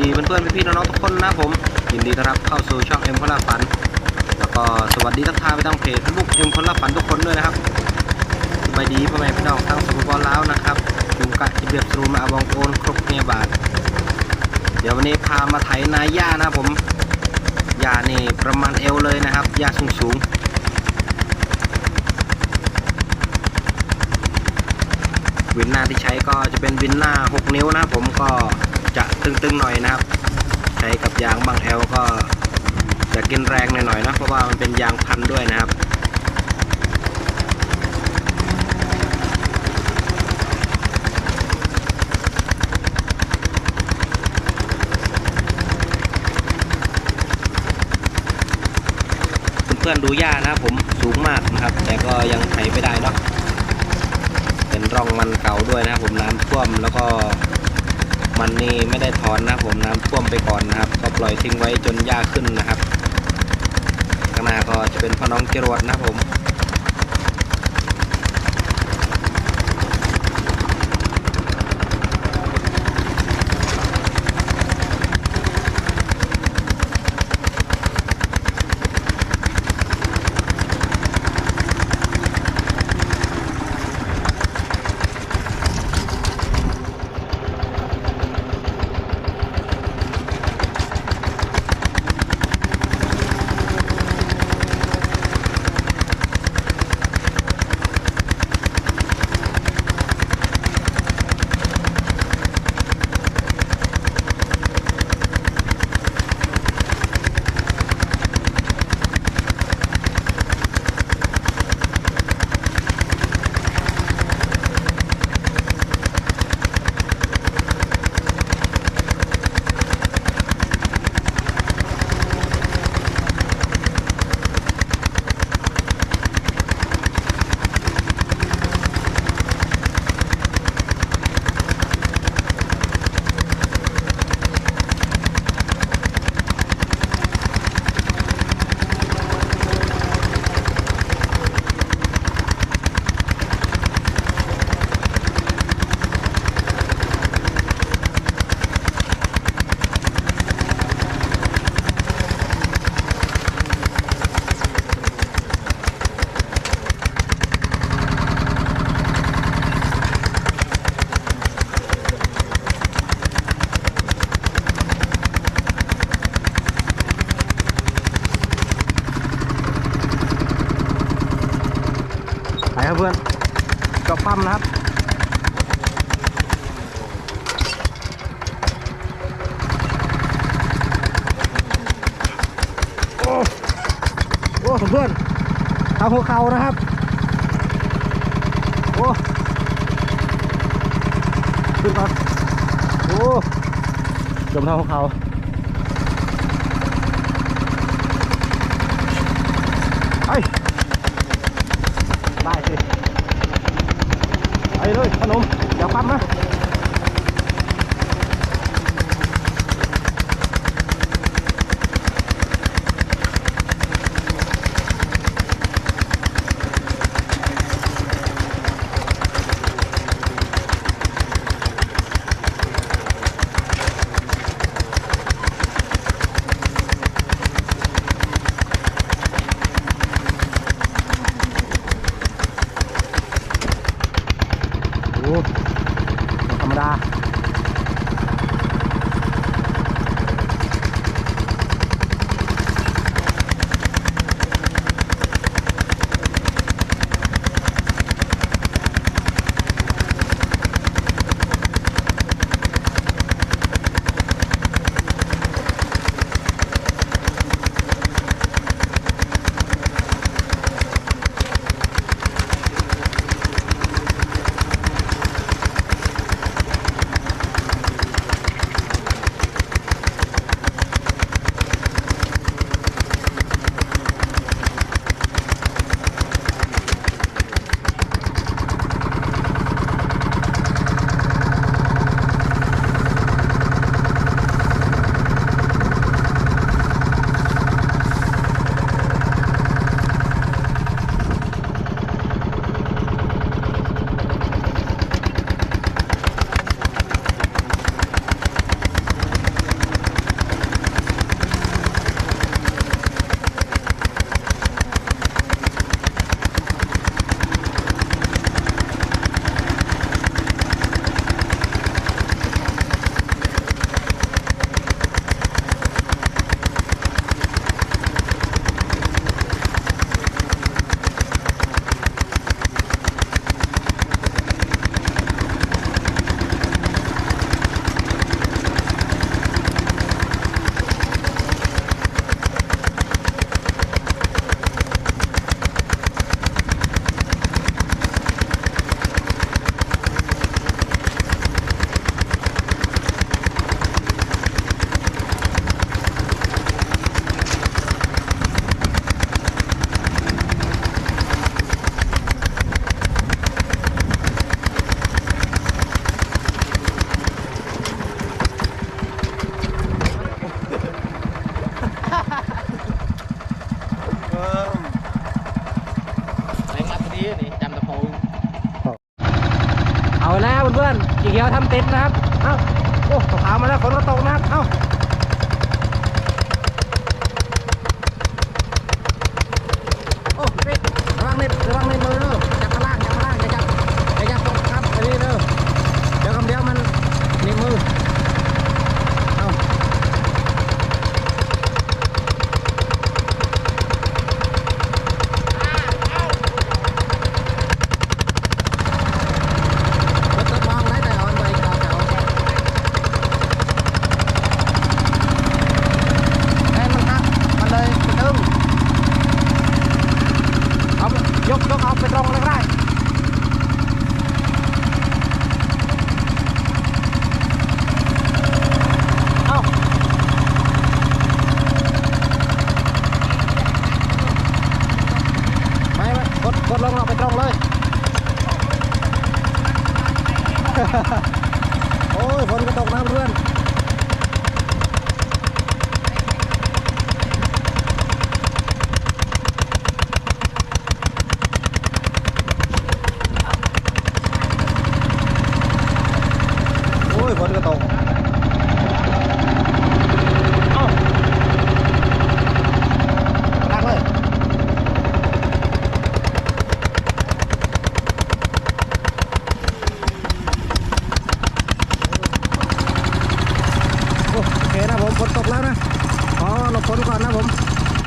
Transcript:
ดีเพื่อนๆพี่ๆน้องๆทุกคนนะผมยินดีต้อนรับเข้าสู่ช่องเอ็มพลาฝัน แล้วก็สวัสดีทักทายไปทางเพจเฟซบุ๊กเอ็มพลาฝันทุกคนด้วยนะครับสบายดีพ่อแม่พี่น้องทั้งสปปลาวนะครับจุงกะจิเบียบสรูมาบองโอนครบเนียบาท เดี๋ยววันนี้พามาไถนาหญ้านะครับผมหญ้านี่ประมาณเอวเลยนะครับหญ้าสูงๆวินหน้าที่ใช้ก็จะเป็นวินหน้า 6 นิ้วนะครับผมก็ จะตึงๆหน่อยนะครับ ใช้กับยางบางแอลก็จะกินแรงหน่อยๆนะเพราะว่ามันเป็นยางพันด้วยนะครับเพื่อนดูหญ้านะผมสูงมากนะครับ แต่ก็ยังไถไม่ได้เนาะเป็นร่องมันเก่าด้วยนะครับผมน้ำท่วมแล้วก็ มันนี่ไม่ได้ถอนนะผมน้ำท่วมไปก่อนนะครับ ก็ปล่อยทิ้งไว้จนหญ้าขึ้นนะครับข้างหน้าก็จะเป็นพ่อน้องจรวดนะผม เพื่อนจบปั๊มนะครับโอ้โอ้เพื่อนทำหัวเข่านะครับโอ้ขึ้นก่อนโอ้จมทำหัวเข่าไป ได้สิไป เลยขนมเดี๋ยวปั๊มนะโอ้ ไเดียวทำเต็นท์นะครับ เอ้า โอ้ขาวมาแล้วฝนก็ตกนะครับ เอ้าโอ้เน็ตระวังเน็ตระวังเน็ตมือเด้วจับข้างล่างจับข้างล่างอย่าจับอย่าจับตรงครับอันนี้เด้อเดี๋ยวคำเดียวมันเน็ตมือ เอารถตะมองได้แต่ออนไปเก่าเก่าแอนมันหักมันเลยไปตึงเอา ยกยกเอาไปตรงเลยก็ได้าไม่ไม่กดกดลงเราไปตรงเลย โอ้ยฝนก็ตกน้ำเพื่อน